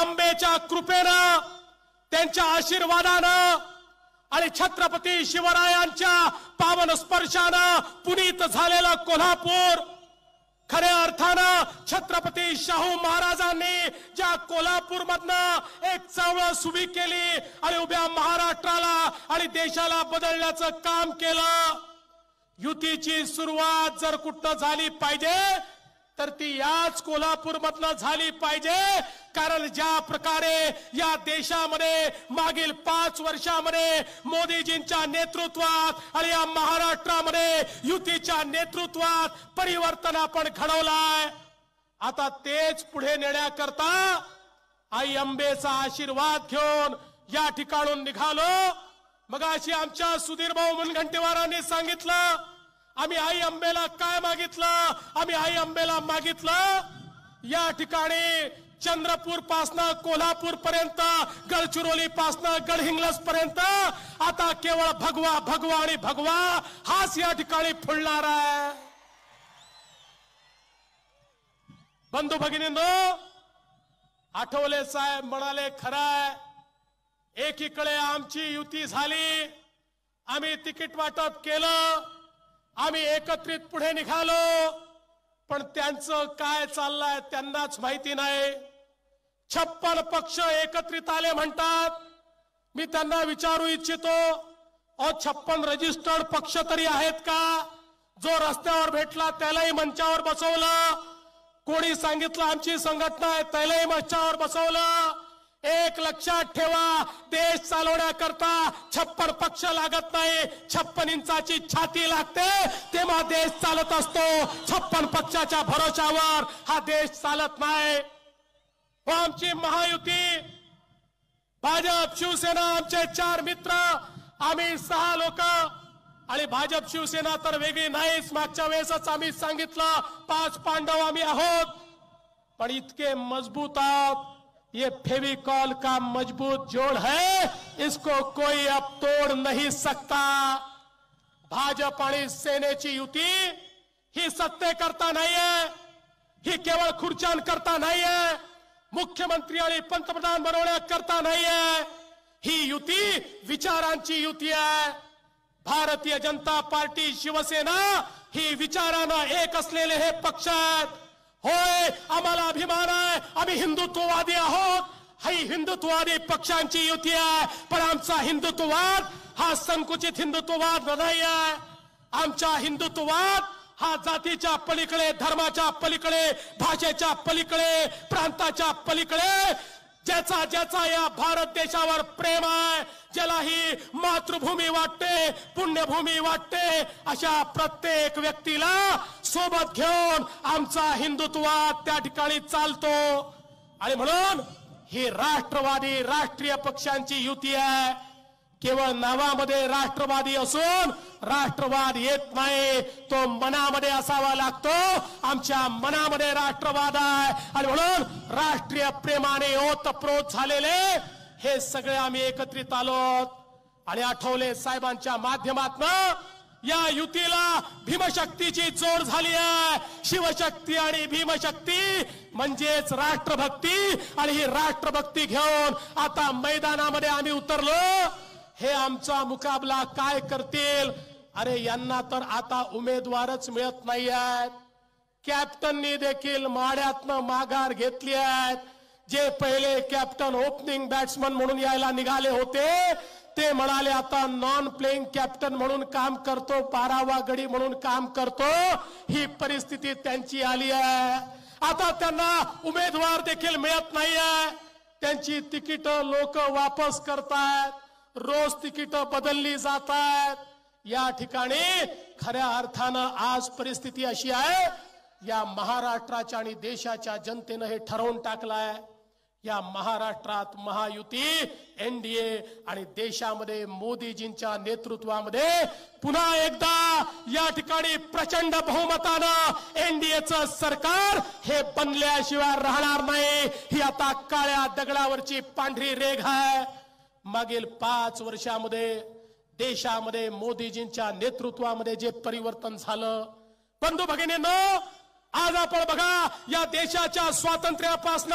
अंबेच्या कृपेनं त्यांच्या आशीर्वादानं आणि छत्रपती शिवरायांच्या पावन स्पर्शानं पुनीत झालेलं कोल्हापूर. खऱ्या अर्थानं छत्रपती शाहू महाराजांनी ज्या कोल्हापूर मधनं एक चळवळ सुभी केली आणि उभ्या महाराष्ट्राला आणि देशाला बदलण्याचं काम केलं युतीची सुरुवात जर कुठं झाली पाहिजे तर ती याच कोल्हापूर मधनं झाली पाहिजे. कारण ज्या प्रकारे या देशामध्ये मागील पाच वर्षामध्ये मोदीजींच्या नेतृत्वात आणि या महाराष्ट्रामध्ये युतीच्या नेतृत्वात परिवर्तन आपण घडवलाय. आता तेच पुढे नेण्याकरता आई अंबेचा आशीर्वाद घेऊन या ठिकाणून निघालो. मग अशी आमच्या सुधीर भाऊ मुनगंटीवारांनी सांगितलं आम्ही आई अंबेला काय मागितलं? आम्ही आई अंबेला मागितलं या ठिकाणी चंद्रपूर पासनं कोल्हापूर पर्यंत गडचिरोली पासनं गडहिंग्लज पर्यंत आता केवळ भगवा भगवा आणि भगवा हाच या ठिकाणी फुलणार आहे. बंधू भगिनींनो आठवले साहेब म्हणाले खराय एकीकडे आमची युती झाली आम्ही तिकीट वाटप केलं आम्ही एकत्रित पुढे निघालो पण त्यांचं काय चाललंय त्यांनाच माहिती नाही. छप्पन पक्ष एकत्रित आले म्हणतात. मी त्यांना विचारू इच्छितो अ छप्पन रजिस्टर्ड पक्ष तरी आहेत का? जो रस्त्यावर भेटला त्यालाही मंचावर बसवलं. कोणी सांगितलं आमची संघटना आहे त्यालाही मंचावर बसवलं. एक लक्षात ठेवा देश चालवण्याकरता छप्पन पक्ष लागत नाही. छप्पन इंचाची छाती लागते तेव्हा देश चालत असतो. छप्पन पक्षाच्या भरोशावर हा देश चालत नाही. व आमची महायुती भाजप शिवसेना आमचे चार मित्र आम्ही सहा लोक. आणि भाजप शिवसेना तर वेगळी नाहीच. मागच्या वेळेसच आम्ही सांगितलं पाच पांडव आम्ही आहोत. पण इतके मजबूत आहोत. ये फेविकॉल का मज़बूत जोड़ है, इसको कोई अब तोड़ नहीं सकता। भाजप आणि सेनेची युती ही सत्तेकरता नाहीये ही केवळ खुर्च्यांकरता नाहीये मुख्यमंत्री आणि पंतप्रधान बनवण्याकरता नाहीये ही युती, विचारांची युती आहे भारतीय जनता पार्टी शिवसेना ही विचारानं एक हे पक्ष आहेत होय आम्हाला अभिमान आहे. आम्ही हिंदुत्ववादी आहोत. ही हिंदुत्ववादी पक्षांची युती आहे. पण आमचा हिंदुत्ववाद हा संकुचित हिंदुत्ववाद नाही आहे. आमचा हिंदुत्ववाद हा जातीच्या पलीकडे धर्माच्या पलीकडे भाषेच्या पलीकडे प्रांताच्या पलीकडे ज्याचा ज्याचा या भारत देशावर प्रेम आहे ज्याला ही मातृभूमी वाटते पुण्यभूमी वाटते अशा प्रत्येक व्यक्तीला सोबत घेऊन आमचा हिंदुत्वाद त्या ठिकाणी चालतो. आणि म्हणून ही राष्ट्रवादी राष्ट्रीय पक्षांची युती आहे. केवळ नावामध्ये राष्ट्रवादी असून राष्ट्रवाद येत नाही. तो मनामध्ये असावा लागतो. आमच्या मनामध्ये राष्ट्रवाद आहे. आणि म्हणून राष्ट्रीय प्रेमाने ओतप्रोत झालेले हे सगळे आम्ही एकत्रित आलो आणि आठवले साहेबांच्या माध्यमातन या युतीला भीमशक्तीची जोड झाली आहे. शिवशक्ती आणि भीमशक्ती म्हणजेच राष्ट्रभक्ती. आणि ही राष्ट्रभक्ती घेऊन आता मैदानामध्ये आम्ही उतरलो. हे आमचा मुकाबला काय करतील? अरे यांना तर आता उमेदवारच मिळत नाही आहेत कॅप्टननी देखील माड्यातनं माघार घेतली आहेत. जे पहिले कॅप्टन ओपनिंग बॅट्समन म्हणून यायला निघाले होते ते म्हणाले आता नॉन प्लेइंग कॅप्टन म्हणून काम करतो बारावा गडी म्हणून काम करतो. ही परिस्थिती त्यांची आली आहे. आता त्यांना उमेदवार देखील मिळत नाहीये. त्यांची तिकीट लोक वापस करतायत. रोज तिकीट बदलली जात आहेत या ठिकाणी खऱ्या अर्थानं आज परिस्थिती अशी आहे या महाराष्ट्राच्या आणि देशाच्या जनतेनं हे ठरवून टाकलंय या महाराष्ट्रात महायुती एनडीए आणि देशामध्ये मोदीजींच्या नेतृत्वामध्ये पुन्हा एकदा या ठिकाणी प्रचंड बहुमतानं एनडीएचं सरकार हे बनल्याशिवाय राहणार नाही. ही आता काळ्या दगडावरची पांढरी रेघ आहे. मागील पाच वर्षामध्ये देशामध्ये मोदीजींच्या नेतृत्वामध्ये जे परिवर्तन झालं बंधू भगिनींनो आज आपण बघा या देशाच्या स्वातंत्र्यापासून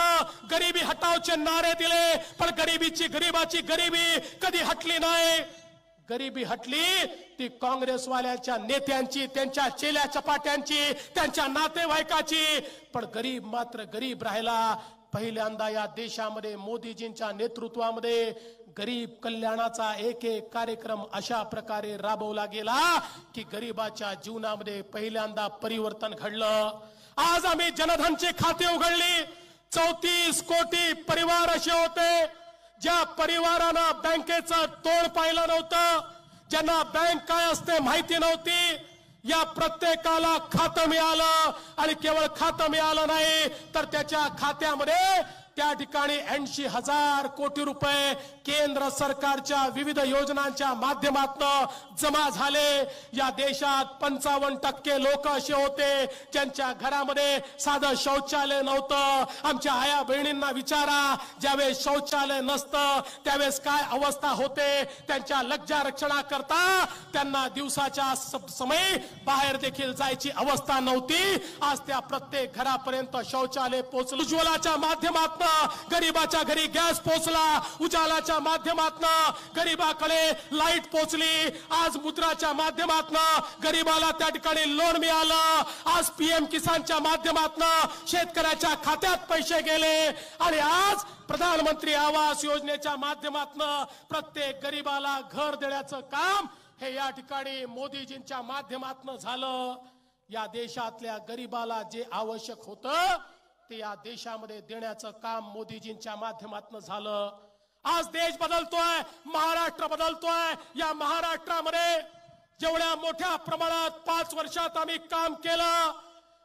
गरिबी हटावचे नारे दिले पण गरिबीची गरिबाची गरिबी कधी हटली नाही? गरिबी हटली ती काँग्रेसवाल्यांच्या नेत्यांची त्यांच्या चेल्या चपाट्यांची त्यांच्या नातेवाईकाची. पण गरीब मात्र गरीब राहिला. पहिल्यांदा या देशामध्ये मोदीजींच्या नेतृत्वामध्ये गरीब कल्याणाचा एक एक कार्यक्रम अशा प्रकारे राबवला गेला की गरीबाच्या जीवनामध्ये पहिल्यांदा परिवर्तन घडलं. आज आम्ही जनधनचे खाते उघडली. चौतीस कोटी परिवार असे होते. ज्या परिवारानं बँकेचं तोंड पाहिलं नव्हतं ज्यांना बँक काय असते माहिती नव्हती या प्रत्येकाला खातं मिळालं. आणि केवळ खातं मिळालं नाही तर त्याच्या खात्यामध्ये त्या ठिकाणी ऐंशी हजार कोटी रुपये केंद्र सरकारच्या विविध योजनांच्या माध्यमातून जमा झाले. या देशात पंचावन्न टक्के लोक असे होते ज्यांच्या घरामध्ये साधं शौचालय नव्हतं. आमच्या आया बहिणींना विचारा ज्यावेळेस शौचालय नसतं त्यावेळेस काय अवस्था होते? त्यांच्या लज्जा रक्षणाकरता त्यांना दिवसाच्या समय बाहेर देखील जायची अवस्था नव्हती. आज त्या प्रत्येक घरापर्यंत शौचालय पोहोचलं. उज्ज्वलाच्या माध्यमातून गरीबाच्या घरी गॅस पोहोचला उजालाच्या माध्यमातून गरीबाकडे लाइट पोहोचली आज मुद्राच्या माध्यमातून गरीबाला त्या ठिकाणी लोन मिळालं. आज पीएम किसानच्या माध्यमातून शेतकऱ्याच्या खात्यात पैसे गेले. आणि आज प्रधानमंत्री आवास योजनेच्या माध्यमातून प्रत्येक गरीबाला घर देण्याचं काम हे या ठिकाणी मोदीजींच्या माध्यमातून झालं. या देशातल्या गरीबाला जे आवश्यक होतं ते या देशामध्ये देण्याचं काम मोदीजींच्या माध्यमातून झालं. आज देश बदलतोय महाराष्ट्र बदलतोय. या महाराष्ट्रामध्ये जेवढ्या मोठ्या प्रमाणात पाच वर्षात आम्ही काम केलं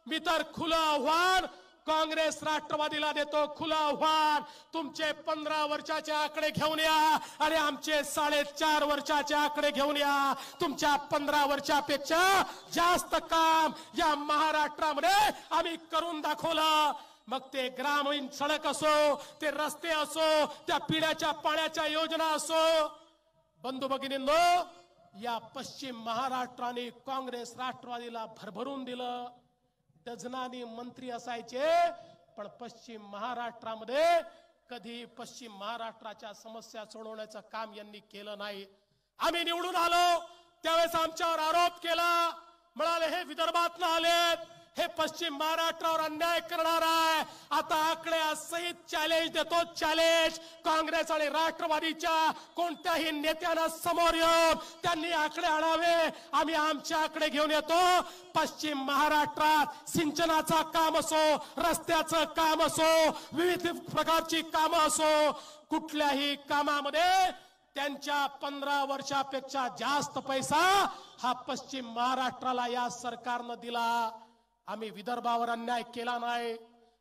मी तर खुलं आव्हान काँग्रेस राष्ट्रवादीला देतो खुलं आव्हान. तुमचे पंधरा वर्षाचे आकडे घेऊन या आणि आमचे साडेचार वर्षाचे आकडे घेऊन या. तुमच्या पंधरा वर्षापेक्षा जास्त काम या महाराष्ट्रामध्ये आम्ही करून दाखवलं. मग ते ग्रामीण सडक असो ते रस्ते असो त्या पिण्याच्या पाण्याच्या योजना असो. बंधू भगिनींनो या पश्चिम महाराष्ट्राने काँग्रेस राष्ट्रवादीला भरभरून दिलं. डझनानी मंत्री असायचे पण पश्चिम महाराष्ट्रामध्ये कधी पश्चिम महाराष्ट्राच्या समस्या सोडवण्याचं काम यांनी केलं नाही. आम्ही निवडून आलो त्यावेळेस आमच्यावर आरोप केला म्हणाले हे विदर्भात आलेत हे पश्चिम महाराष्ट्रावर अन्याय करणार आहे. आता आकडे सहित चॅलेंज देतो. चॅलेंज काँग्रेस आणि राष्ट्रवादीच्या कोणत्याही नेत्यांना समोर येऊन त्यांनी आकडे आणावे. आम्ही आमचे आकडे घेऊन येतो. पश्चिम महाराष्ट्रात सिंचनाचा काम असो रस्त्याचं काम असो विविध प्रकारची कामं असो कुठल्याही कामामध्ये त्यांच्या पंधरा वर्षापेक्षा जास्त पैसा हा पश्चिम महाराष्ट्राला या सरकारनं दिला. आम्ही विदर्भावर अन्याय केला नाही.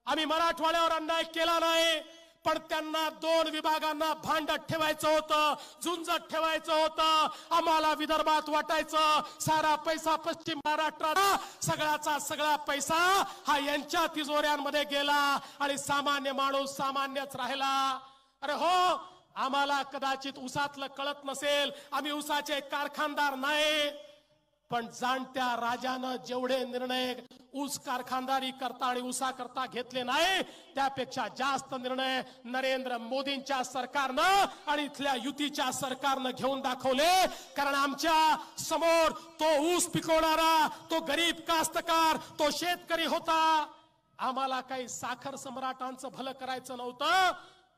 आम्ही मराठवाड्यावर अन्याय केला नाही. पण त्यांना दोन विभागांना भांडत ठेवायचं होतं झुंजत ठेवायचं होतं. आम्हाला विदर्भात वाटायचं सारा पैसा पश्चिम महाराष्ट्रात सगळ्याचा सगळा पैसा हा यांच्या तिजोऱ्यांमध्ये गेला आणि सामान्य माणूस सामान्यच राहिला. अरे हो आम्हाला कदाचित उसातलं कळत नसेल आम्ही उसाचे कारखानदार नाही. पण जाणत्या राजानं जेवढे निर्णय ऊस कारखानदारी करता आणि ऊसा करता घेतले नाही त्यापेक्षा जास्त निर्णय नरेंद्र मोदींच्या सरकारनं आणि इथल्या युतीच्या सरकारनं घेऊन दाखवले. कारण आमच्यासमोर तो ऊस पिकवणारा तो गरीब कास्तकार तो शेतकरी होता. आम्हाला काही साखर सम्राटांचं भलं करायचं नव्हतं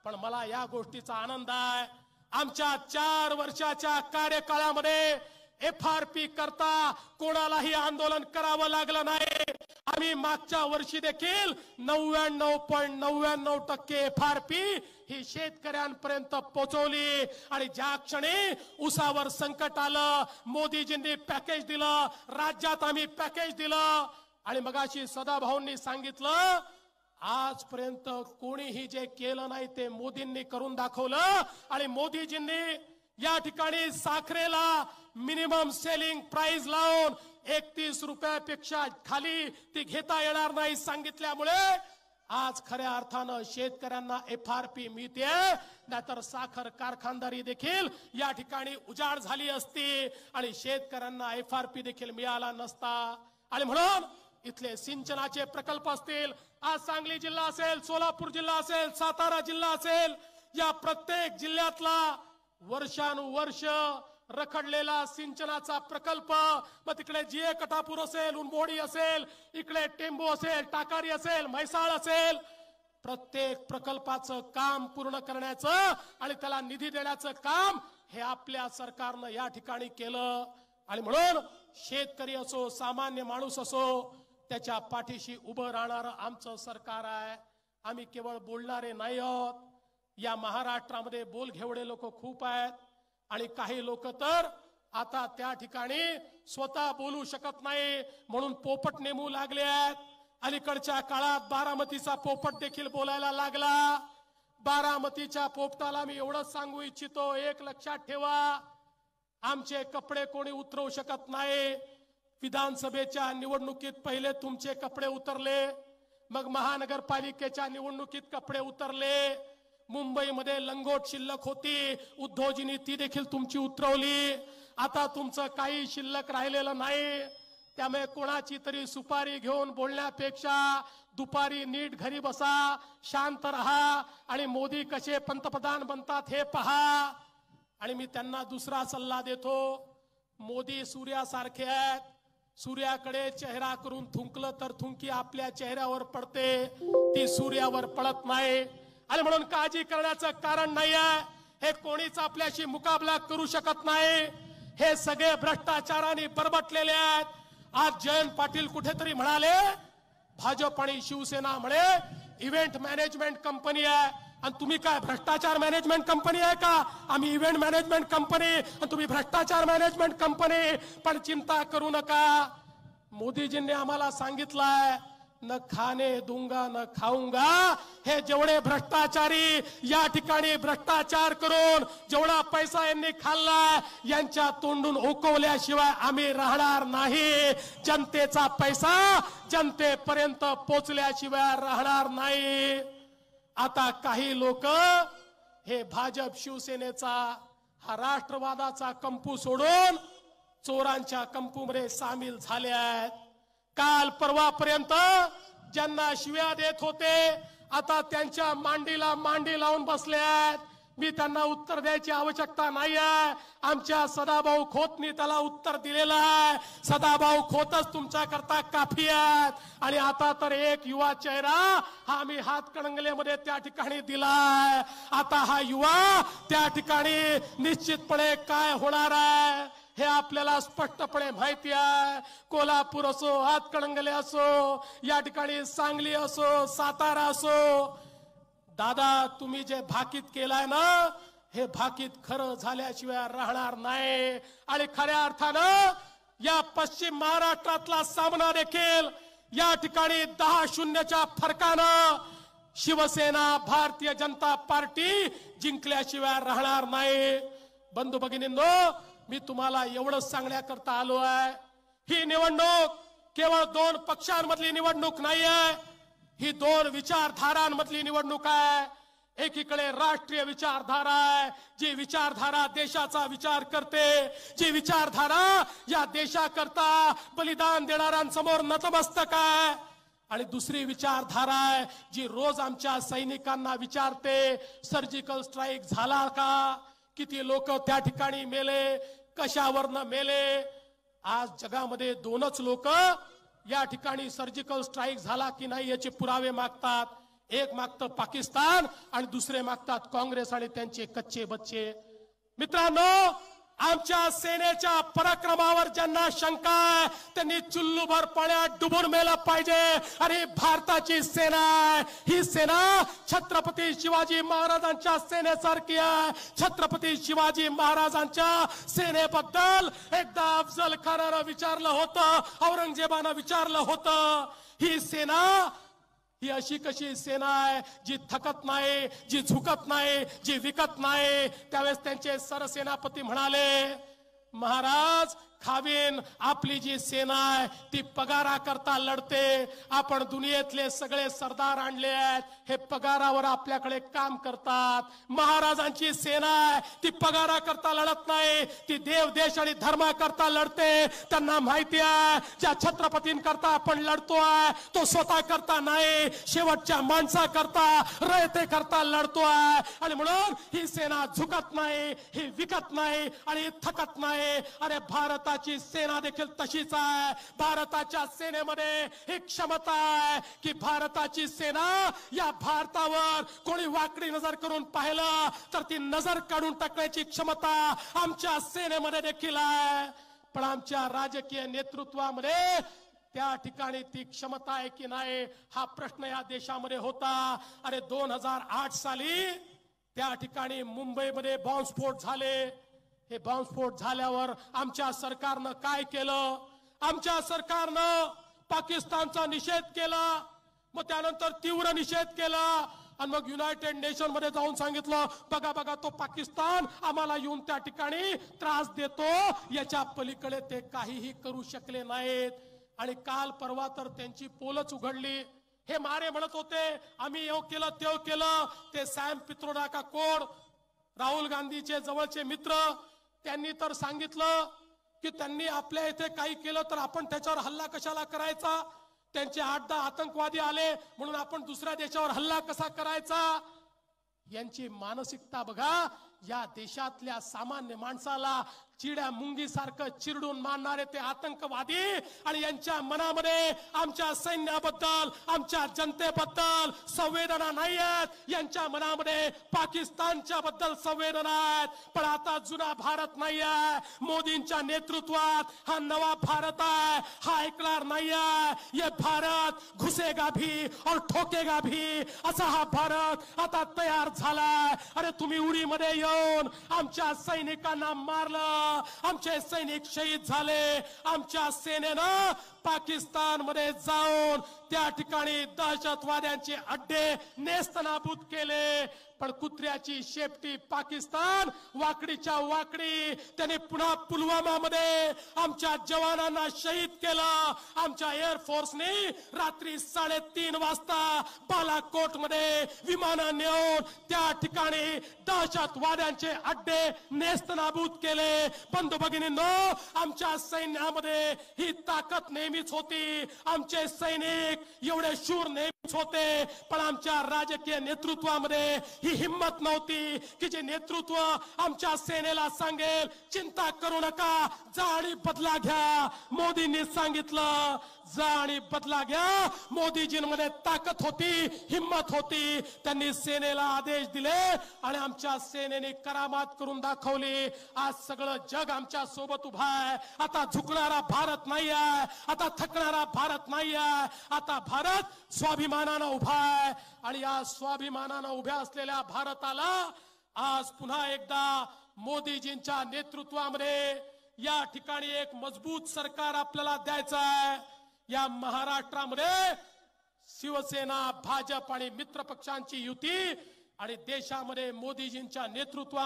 पण मला या गोष्टीचा आनंद आहे. आमच्या चार वर्षाच्या कार्यकाळामध्ये एफ आर पी करता कोणालाही आंदोलन करावं लागलं नाही. आम्ही मागच्या वर्षी देखील नव्याण्णव पॉईंट नव्याण्णव टक्के एफ आर पी ही शेतकऱ्यांपर्यंत पोहोचवली आणि ज्या क्षणी उसावर संकट आलं मोदीजींनी पॅकेज दिलं राज्यात आम्ही पॅकेज दिलं. आणि मगाशी सदाभाऊंनी सांगितलं आजपर्यंत कोणीही जे केलं नाही ते मोदींनी करून दाखवलं. आणि मोदीजींनी या ठिकाणी साखरेला मिनिमम सेलिंग प्राइस लावून एकतीस रुपयापेक्षा खाली ती घेता येणार नाही सांगितल्यामुळे आज खऱ्या अर्थानं शेतकऱ्यांना एफ आर पी मिळते नाहीतर साखर कारखानदारी देखील या ठिकाणी उजाड झाली असती आणि शेतकऱ्यांना एफ आर पी देखील मिळाला नसता. आणि म्हणून इथले सिंचनाचे प्रकल्प असतील आज सांगली जिल्हा असेल सोलापूर जिल्हा असेल सातारा जिल्हा असेल या प्रत्येक जिल्ह्यातला वर्षानुवर्ष रखडलेला सिंचनाचा प्रकल्प मग तिकडे जिए कटापूर असेल उनबोडी असेल इकडे टेंबू असेल टाकारी असेल म्हैसाळ असेल प्रत्येक प्रकल्पाचं काम पूर्ण करण्याचं आणि त्याला निधी देण्याचं काम हे आपल्या सरकारनं या ठिकाणी केलं. आणि म्हणून शेतकरी असो सामान्य माणूस असो त्याच्या पाठीशी उभं राहणारं आमचं सरकार आहे. आम्ही केवळ बोलणारे नाही आहोत. या महाराष्ट्रामध्ये बोल घेवडे लोक खूप आहेत आणि काही लोक तर आता त्या ठिकाणी स्वतः बोलू शकत नाही म्हणून पोपट नेमू लागले आहेत. अलीकडच्या काळात बारामतीचा पोपट देखील बोलायला लागला. बारामतीच्या पोपटाला मी एवढंच सांगू इच्छितो एक लक्षात ठेवा. आमचे कपडे कोणी उतरवू शकत नाही. विधानसभेच्या निवडणुकीत पहिले तुमचे कपडे उतरले मग महानगरपालिकेच्या निवडणुकीत कपडे उतरले. मुंबईमध्ये लंगोट शिल्लक होती. उद्योजींनी ती देखील तुमची उतरवली. आता तुमचं काही शिल्लक राहिलेलं नाही. त्यामुळे कोणाची तरी सुपारी घेऊन बोलण्यापेक्षा दुपारी नीट घरी बसा शांत राहा आणि मोदी कसे पंतप्रधान बनतात हे पहा. आणि मी त्यांना दुसरा सल्ला देतो. मोदी सूर्यासारखे आहेत. सूर्याकडे चेहरा करून थुंकलं तर थुंकी आपल्या चेहऱ्यावर पडते. ती सूर्यावर पडत नाही. आणि म्हणून काळजी करण्याचं कारण नाही आहे हे कोणीच आपल्याशी मुकाबला करू शकत नाही. हे सगळे भ्रष्टाचाराने बरबटलेले आहेत. आज जयंत पाटील कुठेतरी म्हणाले भाजप आणि शिवसेना म्हणे इव्हेंट मॅनेजमेंट कंपनी आहे. आणि तुम्ही काय भ्रष्टाचार मॅनेजमेंट कंपनी आहे का? आम्ही इव्हेंट मॅनेजमेंट कंपनी आणि तुम्ही भ्रष्टाचार मॅनेजमेंट कंपनी पण चिंता करू नका. मोदीजींनी आम्हाला सांगितलंय न खाने दूंगा न खाऊंगा. हे जेवढे भ्रष्टाचारी या ठिकाणी भ्रष्टाचार करून जेवढा पैसा यांनी खाल्ला यांच्या तोंडून ओकवल्याशिवाय आम्ही राहणार नाही. जनतेचा पैसा जनतेपर्यंत पोचल्याशिवाय राहणार नाही. आता काही लोक हे भाजप शिवसेनेचा हा राष्ट्रवादाचा कंपू सोडून चोरांच्या कंपूमध्ये सामील झाले आहेत. काल परवापर्यंत ज्यांना शिव्या देत होते आता त्यांच्या मांडीला मांडी लावून बसले आहेत. मी त्यांना उत्तर द्यायची आवश्यकता नाही आहे. आमच्या सदाभाऊ खोतनी त्याला उत्तर दिलेलं आहे. सदाभाऊ खोतच तुमच्या करता काफी आहेत. आणि आता तर एक युवा चेहरा हा मी हातकणंगलेमध्ये त्या ठिकाणी दिलाय आता हा युवा त्या ठिकाणी निश्चितपणे काय होणार आहे? हे आपल्याला स्पष्टपणे माहिती आहे. कोल्हापूर असो हातकणंगले असो या ठिकाणी सांगली असो सातारा असो. दादा तुम्ही जे भाकीत केलाय ना हे भाकीत खरं झाल्याशिवाय राहणार नाही. आणि खऱ्या अर्थानं या पश्चिम महाराष्ट्रातला सामना देखील या ठिकाणी दहा शून्यच्या फरकानं शिवसेना भारतीय जनता पार्टी जिंकल्याशिवाय राहणार नाही. बंधू भगिनींनो मी तुम्हाला एवढंच सांगण्याकरता आलो आहे. ही निवडणूक केवळ दोन पक्षांमधली निवडणूक नाही आहे ही दोन विचारधारांमधली निवडणूक आहे. एकीकडे राष्ट्रीय विचारधारा आहे जी विचारधारा देशाचा विचार करते जी विचारधारा या देशाकरता बलिदान देणाऱ्यांसमोर नतमस्तक आहे. आणि दुसरी विचारधारा आहे जी रोज आमच्या सैनिकांना विचारते सर्जिकल स्ट्राईक झाला का? किती लोक त्या ठिकाणी मेले कशावरनं मेले? आज जगामध्ये दोनच लोक या ठिकाणी सर्जिकल स्ट्राईक झाला की नाही याचे पुरावे मागतात. एक मागतं पाकिस्तान आणि दुसरे मागतात काँग्रेस आणि त्यांचे कच्चे बच्चे. मित्रांनो आमच्या सेनेच्या पराक्रमावर ज्यांना शंका आहे त्यांनी चुल्लूभर पाण्यात डुबून मेलं पाहिजे. आणि भारताची सेना आहे. ही सेना छत्रपती शिवाजी महाराजांच्या सेनेसारखी आहे. छत्रपती शिवाजी महाराजांच्या सेनेबद्दल एकदा अफजल खानानं विचारलं होतं औरंगजेबानं विचारलं होतं. ही सेना ही अशी कशी सेना आहे जी थकत नाही जी झुकत नाही जी विकत नाही? त्यावेळेस त्यांचे सरसेनापती म्हणाले महाराज खावीन. आपली जी सेना आहे ती पगारा करता लढते. आपण दुनियेतले सगळे सरदार आणले आहेत. हे पगारावर आपल्याकडे काम करतात. महाराजांची सेना आहे ती पगारा करता लढत नाही. ती देव देश आणि धर्मा करता लढते. त्यांना माहिती आहे ज्या छत्रपतींकरता आपण लढतोय तो स्वतः करता नाही. शेवटच्या माणसा करता रयते करता लढतो आहे. आणि म्हणून ही सेना झुकत नाही ही विकत नाही आणि थकत नाही. अरे भारताची सेना देखील तशीच आहे. भारताच्या सेनेमध्ये ही क्षमता आहे की भारताची सेना या भारतावर कोणी वाकडी नजर करून पाहिलं तर ती नजर काढून टाकण्याची क्षमता आमच्या सेनेमध्ये देखील आहे. पण आमच्या राजकीय नेतृत्वामध्ये त्या ठिकाणी ती क्षमता आहे की नाही हा प्रश्न या देशामध्ये होता. अरे दोन हजार आठ साली त्या ठिकाणी मुंबईमध्ये बॉम्बस्फोट झाले. हे बॉम्बस्फोट झाल्यावर आमच्या सरकारनं काय केलं? आमच्या सरकारनं पाकिस्तानचा निषेध केला. मग त्यानंतर तीव्र निषेध केला. आणि मग युनायटेड नेशनमध्ये जाऊन सांगितलं बघा बघा तो पाकिस्तान आम्हाला येऊन त्या ठिकाणी त्रास देतो. याच्या पलीकडे ते काहीही करू शकले नाहीत. आणि काल परवा तर त्यांची पोलच उघडली. हे मारे म्हणत होते आम्ही येऊ केलं तेव केलं. ते सॅम पित्रोडा का कोड राहुल गांधीचे जवळचे मित्र त्यांनी तर सांगितलं की त्यांनी आपल्या इथे काही केलं तर आपण त्याच्यावर हल्ला कशाला करायचा? त्यांचे आठ दहा आतंकवादी आले म्हणून आपण दुसऱ्या देशावर हल्ला कसा करायचा? यांची मानसिकता बघा या देशातल्या सामान्य माणसाला चिड्या मुंगीसारखं चिरडून मारणारे ते आतंकवादी आणि यांच्या मनामध्ये आमच्या सैन्याबद्दल आमच्या जनतेबद्दल संवेदना नाही आहेत यांच्या मनामध्ये पाकिस्तानच्या बद्दल संवेदना आहेत. पण आता जुना भारत नाही आहे मोदींच्या नेतृत्वात हा नवा भारत आहे. हा ऐकणार नाही आहे ये भारत घुसेगा भी और ठोकेगा भी असा हा भारत आता तयार झालाय. अरे तुम्ही उडीमध्ये जाऊन आमच्या सैनिकांना मारलं. आमचे सैनिक शहीद झाले. आमच्या सेनेनं पाकिस्तानमध्ये जाऊन त्या ठिकाणी दहशतवाद्यांचे अड्डे नेस्तनाबूत केले. पण कुत्र्याची शेपटी पाकिस्तान वाकडीच्या वाकडी त्याने पुन्हा पुलवामा मध्ये आमच्या जवानांना शहीद केलं. आमच्या एअरफोर्सने रात्री साडेतीन वाजता बालाकोटमध्ये विमानं नेऊन त्या ठिकाणी दहशतवाद्यांचे अड्डे नेस्तनाबूत केले. बंधू भगिनींनो आमच्या सैन्यामध्ये ही ताकद नेहमीच होती. आमचे सैनिक एवढे शूर नेहमीच होते. पण आमच्या राजकीय नेतृत्वामध्ये ही हिंमत नव्हती की जे नेतृत्व आमच्या सेनेला सांगेल चिंता करू नका जा आणि बदला घ्या. मोदींनी सांगितलं जा आणि बदला घ्या. मोदीजींमध्ये ताकद होती हिंमत होती. त्यांनी सेनेला आदेश दिले आणि आमच्या सेनेने करामात करून दाखवली. आज सगळं जग आमच्यासोबत उभा आहे. आता झुकणारा भारत नाही आहे. आता थकणारा भारत नाही आहे. आता भारत स्वाभिमानानं उभा आहे. आणि या स्वाभिमानानं उभ्या असलेल्या भारताला आज पुन्हा एकदा मोदीजींच्या नेतृत्वामध्ये या ठिकाणी एक मजबूत सरकार आपल्याला द्यायचं आहे. या महाराष्ट्रामध्ये शिवसेना भाजप आणि मित्र पक्षांची युती आणि देशामध्ये मोदीजींच्या नेतृत्वा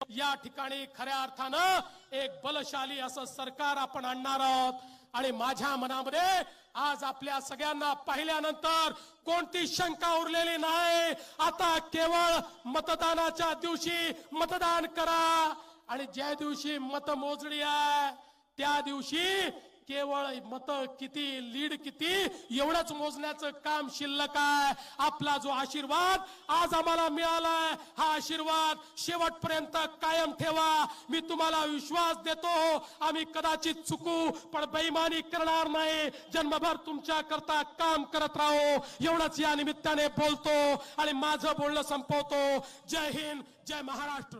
या ठिकाणी खऱ्या अर्थानं एक बलशाली असं सरकार आपण आणणार आहोत. आणि माझ्या मनामध्ये आज आपल्या सगळ्यांना पाहिल्यानंतर कोणती शंका उरलेली नाही. आता केवळ मतदानाच्या दिवशी मतदान करा. आणि ज्या दिवशी मतमोजणी आहे त्या दिवशी केवळ मत किती लीड किती एवढंच मोजण्याचं काम शिल्लक आहे. आपला जो आशीर्वाद आज आम्हाला मिळालाय हा आशीर्वाद शेवटपर्यंत कायम ठेवा. मी तुम्हाला विश्वास देतो आम्ही कदाचित चुकू पण बेईमानी करणार नाही. जन्मभर तुमच्या करता काम करत राहो. एवढंच या निमित्ताने बोलतो आणि माझं बोलणं संपवतो. जय हिंद जय महाराष्ट्र.